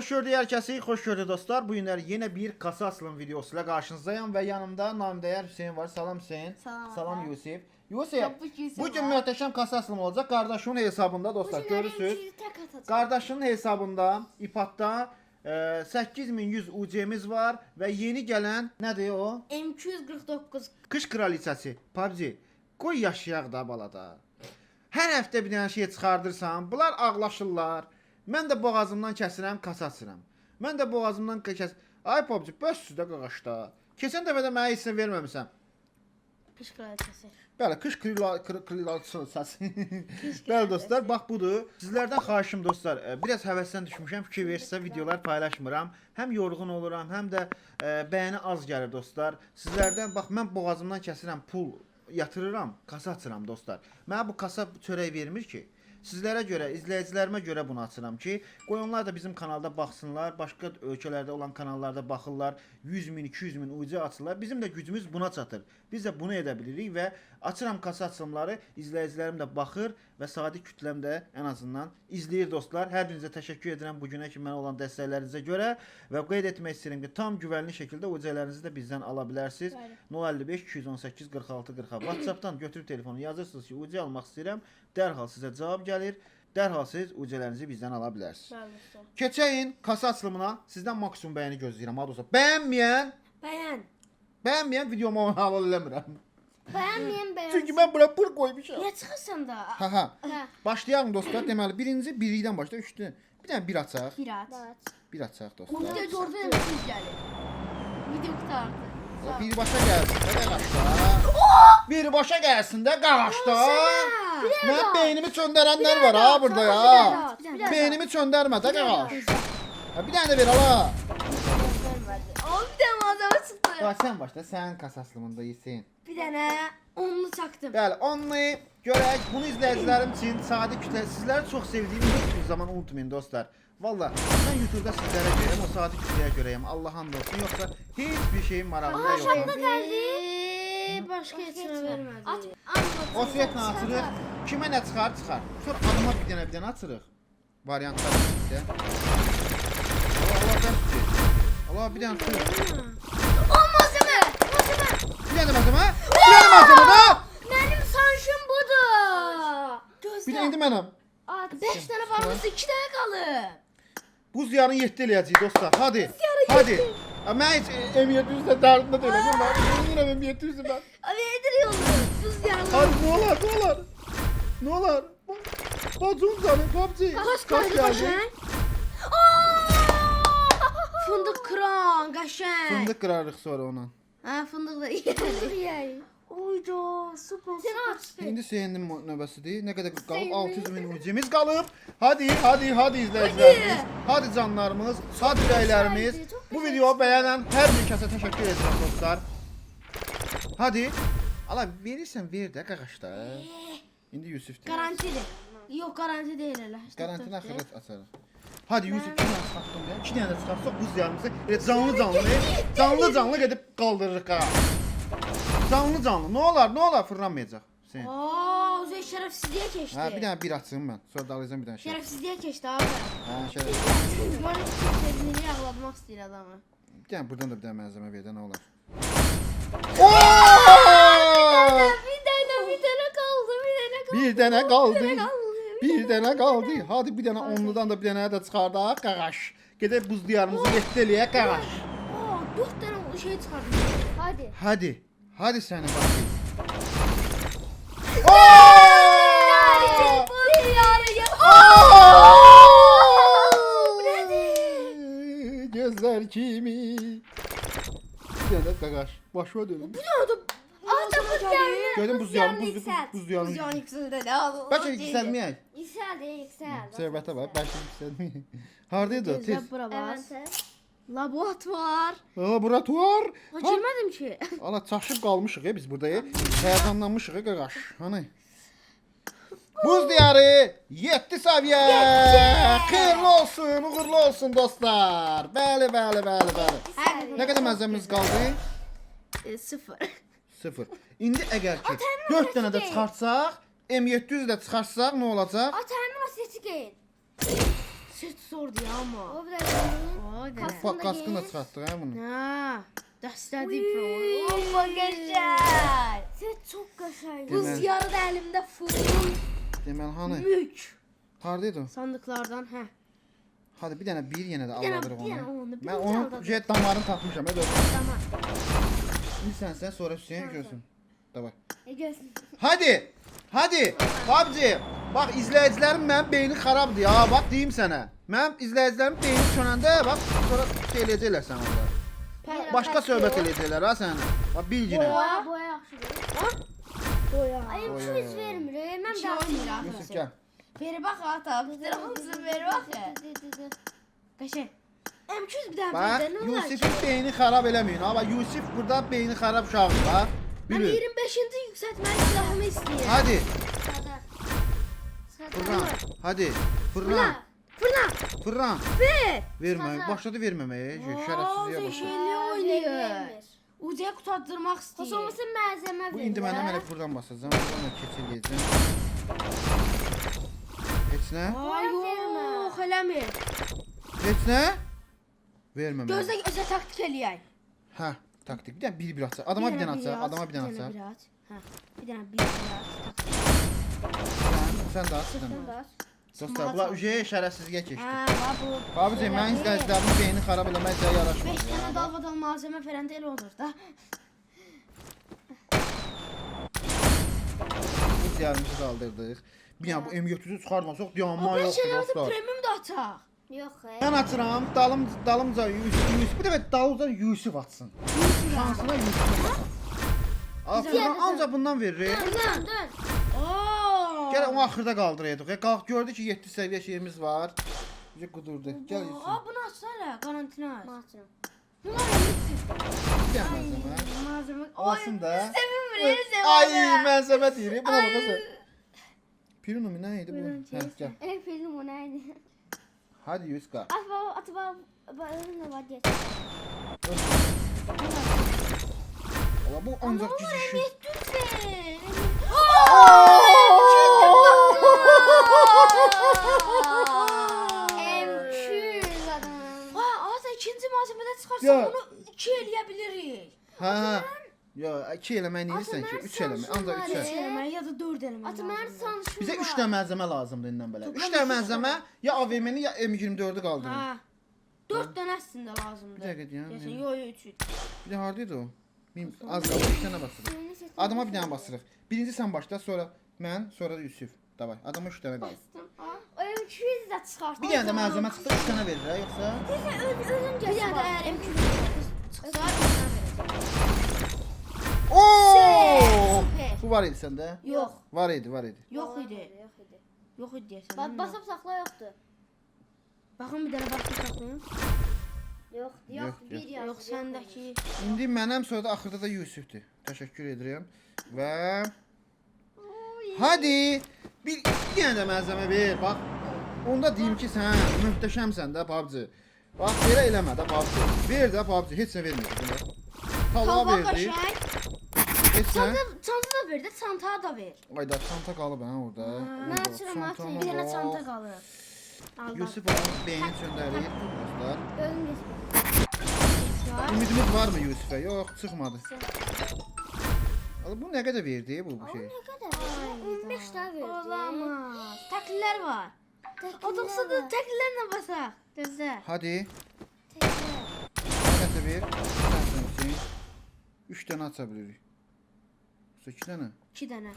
Hoş gördük herkesi, hoş gördük dostlar. Bu günler yine bir kasa açılım videosuyla karşınızdayım ve yanımda namdəyər Hüseyin var. Salam Hüseyin. Salam Salam. Yusuf. Yusuf, Tabii ki Yusuf bu gün var. möhtəşəm kasa açılımı olacak. Kardeşimin hesabında dostlar görürsünüz. Kardeşinin hesabında İPAD'da e, 8100 UC'miz var ve yeni gelen nedir o? M249 Kış kraliçası PUBG. Qoy yaşayaq da balada. Hər həftə bir dənə şey çıxardırsan, bunlar ağlaşırlar. Mən də boğazımdan kəsirəm, kasa açıram. Mən də boğazımdan kəs. Ay PUBG, bəs sizdə qaqaşda. Keçən dəfə də mənə heç nə verməmisən. kış kraliçesi. Bəli, qış kraliçası. Bəli dostlar, bax budur. Sizlərdən xahişim dostlar, e, biraz həvəsdən düşmüşəm, fikir verirsə videolar paylaşmıram. Həm yorğun oluram, həm də e, bəyəni az gəlir dostlar. Sizlərdən bax mən boğazımdan kəsirəm, pul yatırıram, kasa açıram dostlar. Mənə bu kasa çörək vermir ki. Sizlərə görə, izləyicilərimə görə bunu açıram ki, qoy onlar da bizim kanalda baxsınlar, başqa ölkələrdə olan kanallarda baxırlar, 100 min, 200 min UC açırlar. Bizim də gücümüz buna çatır. Biz də bunu edə bilirik və açıram kasa açılımları, izləyicilərim də baxır və sadiq kütləm də ən azından izləyir dostlar. Hər birinizə təşəkkür edirəm bu günə kimi mənə olan dəstəklərinizə görə və qeyd etmək istəyirəm ki, tam güvənli şəkildə UC-lərinizi də bizdən ala bilərsiniz. Bəli. 055 218 46 40 WhatsApp-dan götürüb telefonu yazırsınız ki, UC almaq istəyirəm. Dərhal sizə cavab gəlir. Dərhal siz UC-lərinizi bizdən ala bilərsiniz. Bəli. Keçəyin kasa açılımına sizdən maksimum bəyəni gözləyirəm. Ha dostlar. Bəyənməyən, Beğen. bəyənməyən videomu halal eləmirəm. Beğenmeyen beğen. Çünki mən bura pul qoymuşam. Ya çıkırsan da. Ha ha. Ha. Başlayalım dostlar. Deməli, birinci birlikdən başla, üçdü. Bir dənə bir açaq. Pirat. Bir açaq Bu dostlar. da Jordan M200 gelir. Video kurtardı. Bir başa gəlsin də qaqaşda. Bir başa gəlsin də qaqaşda. Mən beynimi çöndərənlər var ha burada ya. Bir dakika. Beynimi çöndərmə də qaqaş. Ha, bir dənə də ver ala. Abi bir tane malzeme çıktı. Sən başla, sənin kasaslımında yesin. Bir tane onlu çaktım. Bəli, onu görək. Bunu izləyicilərim üçün sadə kütlə sizləri çox sevdiyimi heç bir zaman unutmayın dostlar. Valla mən YouTube-da sizlərə görəyəm, o sadə kütləyə görəyəm. Allah hamd olsun. Yoxsa heç bir şeyin marağında yoxam. geldi. Başka yetişme vermedi. Aç. O svetlə açırıq. Kimə nə çıxar, çıxar. Sonra adıma bir dənə bir dənə açırıq. Variantlar bizdə. Allah Allah bəsdir. Allah bir dənə çıxır. O malzeme. Malzeme. Bir dənə malzemə. Bir dənə malzemə da. Benim sanşım budur. Gözle. Bir dənə indi mənəm. Beş tane varmış iki tane kalır. Buz yarını 7 eləyəcəyik dostlar. Hadi. Hadi. Ya Mən heç M700-də dərdində deyiləm. Mən bilmirəm M700-ü mən. Abi yolu? Buz yarlı. Hadi nə olar, nə olar? Nə olar? Bacım canım, PUBG. Kaç Kaç kaşen? Fındık kıran kaşen. Fındıq qırarıq sonra ona. Ha fındık da iyi. Oyda süper Sen aç. İndi Hüseynin növbəsidir. Nə qədər qalıb? 600 min ucimiz qalıb. Hadi, hadi, hadi izləyicilərimiz. Hadi canlarımız, hadi ürəklərimiz. Bu videoyu bəyənən hər bir kəsə təşəkkür edirəm dostlar. Hadi. Ala verirsən ver də qaqaşda. İndi Yusuf deyir. Garantili. Yok garanti değil hele. Qarantini axırda açarıq. Hadi Yusuf iki dənə çıxartdım ya. İki dənə də çıxartsaq buz yarımızı elə canlı canlı, canlı canlı gedib qaldırırıq ha. Canlı canlı. Nə olar, nə olar fırlanmayacaq. Sen. Aa, Uzay şerefsizliğe geçti. Ha bir dənə bir açım mən. Sonra dalayacağam bir dənə şey. Şerefsizliğe geçti abi. Ha şöyle. Böyle sevdiğini ağlatmak istiyor adamı. Bir dənə buradan da bir dənə malzemə ver də nə olar. Oo! Bir tane bir tane kaldı bir tane kaldı. Bir dənə qaldı. kaldı. Bir dənə qaldı. Hadi bir dənə onludan da bir dənə də çıxardaq qaqaş. Gedib buz diyarımızı getdi eləyək qaqaş. Aa, dört tane şey çıkardım. Hadi. Hadi. Hadi səni bakayım. Gözler kimi? Dənə qaqaş. Başıma dönüm. Ata buz yarı. Gördün buz yarım, buz, buz, buz yarım. Buz yarı yükseldi. Ne oldu? Bəlkə yükselməyək. Yükseldi yükseldi. Söhbətə bax, bəlkə yükselməyək. Hardaydı o? Tez. Laboratuvar. Laboratuvar. Girmedim ki. Ala çaşıb qalmışıq ya biz burada. Həyəcanlanmışıq ya qaqaş. Hani? Buz diyarı 7 səviyyə. Xeyirli olsun, uğurlu olsun dostlar. Bəli, bəli, bəli, bəli. Nə qədər malzəməmiz qaldı? E, sıfır. 0. İndi əgər ki 4 dənə də çıxartsaq, M700 də çıxarsaq nə olacaq? Ata hemen aseti giyin. Set zordu ya ama. O bir de O da. Kas- Bak da kaskını çıxartdıq ha bunu. Ha. Dəstədi pro. Amma qəşəng. Çok kaşaydı. Demel. Buz yarı da əlimdə full Deməli hanı? mük. Hardaydı o? Sandıqlardan, hə. Hadi bir dənə bir yenə də dənə- aldırıq bir dənə onu. onu, bir Mən dənə onun aldırıq. şey damarını tapmışam. Hadi otur. Tamam. İndi sən sən sonra Hüseyn görsün. Davay. E görsün. Hadi. Hadi. PUBG. Bax izləyicilərim mənim beyni xarabdır ya. Bax deyim sənə. Mənim izləyicilərim beyni çönəndə bax sonra şey eləyəcəklər sən orada. Pə- Başqa söhbət eləyəcəklər ha sənə. Bax bilginə. Boya boya yaxşıdır. Boya. Ay Boya. M200 vermir. Mən Bir şey də ha. Yusuf gəl. Veri bax ata, bizdə hamısı veri bax. Qəşəng. M200 bir Bax verdə, nə olar? Yusifin beyni xarab eləməyin. Ha bax Yusif burada beyni xarab uşaqdır bax. Mən Bilir. 25-ci yüksəltməli silahımı istəyirəm. Hadi. Fırlan. Hadi. Fırlan. Fırla. Fırla. Fırlan. Ver. Vermə. Sağda. Başladı verməməyə. Aa, Şərəfsizliyə bax. zeşeli oynayır. Ucaya qutardırmaq Xoş istəyir. olmasın malzeme Bu indi məndən elə buradan basacağam. Buradan da keçirəcəm. Heç nə? Ay Boya yox, eləmir. Heç nə? Verməmə. Gözlə özə taktik eləyək. Hə, taktik. Bir dənə bir bir atsa. Adama bir dənə at, Adama bir dənə atsa. bir at. Hə. Bir dənə bir də at. Sən də. Bunlar. Dostlar, bunlar ücəyə şərəfsizliyə keçdi. Hə, bu. Babici, mən izləyicilərimin beyni xarab eləmək də 5 yaraşmır. dənə dalbadal malzemə verəndə elə olur da. Biz yarımızı qaldırdıq. Bir dənə bu M700-ü çıxartmasaq dayanma 5 yoxdur dostlar. premium da ataq. Yok. e. Mən açıram, dalım dalımca Yusuf, bir dəfə dalımca Yusuf atsın. Şansına. Aferin, ancaq bundan verir. Dön dön. Gəl onu axırda qaldırayıq. Ya qalx gördü ki 7 səviyyə şeyimiz var. Bizə qudurdu. Gəl Aa, Yusuf. bunu açsana, karantina aç. Bunlar malzemə. Malzeme. Alsın da. Sevim Ay, malzemə deyir. Buna baxasın. Pirinomi nə idi bu? Hə, gəl. Evet film o neydi? Hadi Yuska. At baba at baba. Önüne var diye. Valla bu ancaq gizişi. Lütfen. M200 adam. Aa, ata ikinci malzemeden çıkarsan Ya. bunu iki hə. Yo, 2 eləmək nəyirsən ki? 3 eləmək. Ancaq 3 Üç eleme ya da dört eleme. At mən san şu. Bizə 3 dənə malzemə lazımdır indən belə. 3 Toplam dənə üç malzemə ya AVM-ni ya M24-ü qaldırın. Ha. Dört tane aslında lazımdı. Bir ya, Kesin benim- yo yo üç. üç. Bir də hardaydı o? Bilmim, az qaldı 3 dənə basırıq. Adama bir dənə basırıq. Birinci sən başla, sonra mən, sonra da Yusuf. Davay, adama 3 dənə qaldı. O M200 de çıkart. Bir dənə də malzemə çıxdı, 3 dənə verir ha, yoxsa? Ölünce Bir tane de eğer M200 çıksa bir tane vereceğim. Oo! Bu var idi səndə? Yok. Var idi, var idi. Yok idi. Yok idi. Yok idi diyesen. Bak basıp sakla yoktu. Bakın bir tane bakın saklayın. Yok Yok, yok bir yok. yaz. Yok sendeki. İndi mənəm, sonra da axırda da Yusufdur. Təşəkkür edirəm. Və Hadi bir, bir dənə də malzemə ver. Bax. Onda deyim ki, sən möhtəşəmsən də PUBG. Bax belə eləmə də PUBG. Ver də PUBG, heç nə vermir buna. Tava Tava verdi. kaşay. Heç nə. Çanta, çanta da ver de çanta da ver. Ayda çanta qalıb ha orada. Mən açıram, açıram. Bir tane çanta kalır. Al bak. Yusuf onun beyni söndürür dostlar. Ümidimiz var mı Yusuf'a? Yox, çıxmadı. Ala bu nə qədər verdi bu bu şey? Ne kadar? 15 tane verdi. Olamaz. Takliller var. Otobüse de taklillerle basak. Gözler. Hadi. Nəsə ver. Sən üçün. 3 dənə aça bilirik. 2 dənə. İki tane.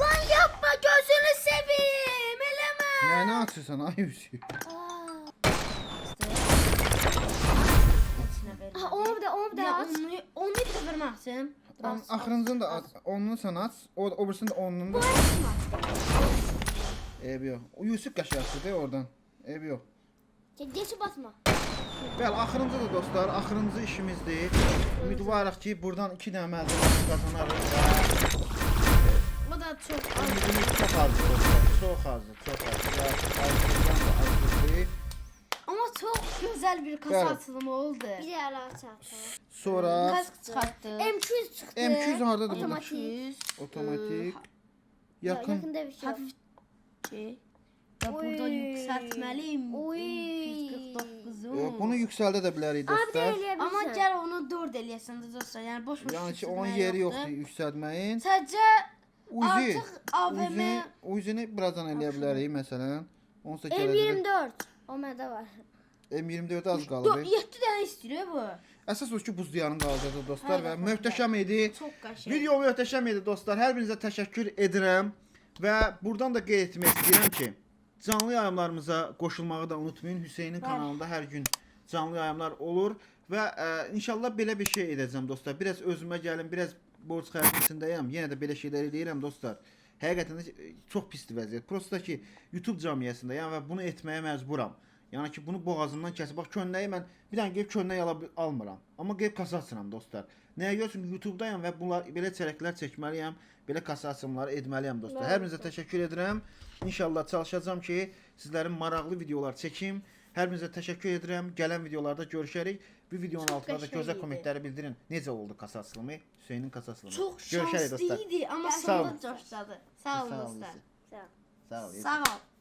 Lan yapma gözünü seveyim. Eleme. Nə nə açırsan ay Yusuf? Hepsine ver. Ha onu bir de onu bir de Ya aç. onu, onu bir de vermezsin. Tamam, axırıncını da aç. Onunu sən aç. O o birisini də onunu da. Eybi yox. O Yusuf qaşıyaqdır oradan. Eybi yox. Geçi basma. Bəli, axırıncı da dostlar, axırıncı işimizdir. Ümidvarıq ki, buradan 2 dənə malzemə qazanarıq və O da çok az. ümidimiz çox azdır dostlar. Çox azdır, çox azdır. Azlıqdan da azdır. Ama çok güzel bir kasa Evet. atılımı oldu. Bir de ala aç. Sonra Kask çıkarttı. M200 çıktı. M200 hardadır? Otomatik. Otomatik. Ya, Yakın. yakında bir şey Ki. Və burada Oy. yüksəltməliyim. Oy. 249-u. E, Bunu Abi de dostlar. eleyebilirsin. Amma gəl onu 4 eləyəsən də dostlar. Yəni boş-boş. Yəni ki, onun yeri yoxdur yüksəltməyin. Sadəcə Uzi. artıq AVM Uzini, uzini birazdan eləyə bilərik məsələn. Onsuz da gələcək. M24. O mədə var. M24 az 7 qalıb. dənə istəyir bu. Əsas o ki, buzdiyanın qaldırdı dostlar və möhtəşəm idi. Video möhtəşəm idi dostlar. Hər birinizə təşəkkür edirəm və buradan da qeyd etmək istəyirəm ki, canlı yayımlarımıza qoşulmağı da unutmayın. Hüseynin kanalında hər gün canlı yayımlar olur və ə, inşallah belə bir şey edəcəm dostlar. Biraz özümə gəlim, biraz borc xərcindəyəm. Yenə də belə şeylər eləyirəm dostlar. Həqiqətən də e, çox pisdir vəziyyət. Prosta ki, YouTube cəmiyyətindəyəm və bunu etməyə məcburam. Yəni ki, bunu boğazımdan kəsib bax köynəyi mən bir dənə gəlib köynək almıram. Amma gəlib kasa açıram dostlar. Nəyə görə? Çünki YouTube-dayam və bunlar belə çərəklər çəkməliyəm, belə kasa açımları etməliyəm dostlar. Hər birinizə təşəkkür edirəm. İnşallah çalışacağam ki, sizlərin maraqlı videolar çəkim. Hər birinizə təşəkkür edirəm. Gələn videolarda görüşərik. Bu videonun Çox altında da gözəl kommentləri bildirin. Necə oldu kasa açılımı? Hüseynin kasa açılımı. Çox Görüşərik dostlar. idi, amma Sağ sonunda coşladı. Sağ olun Sağ olun. dostlar. Sağ ol. Sağ ol.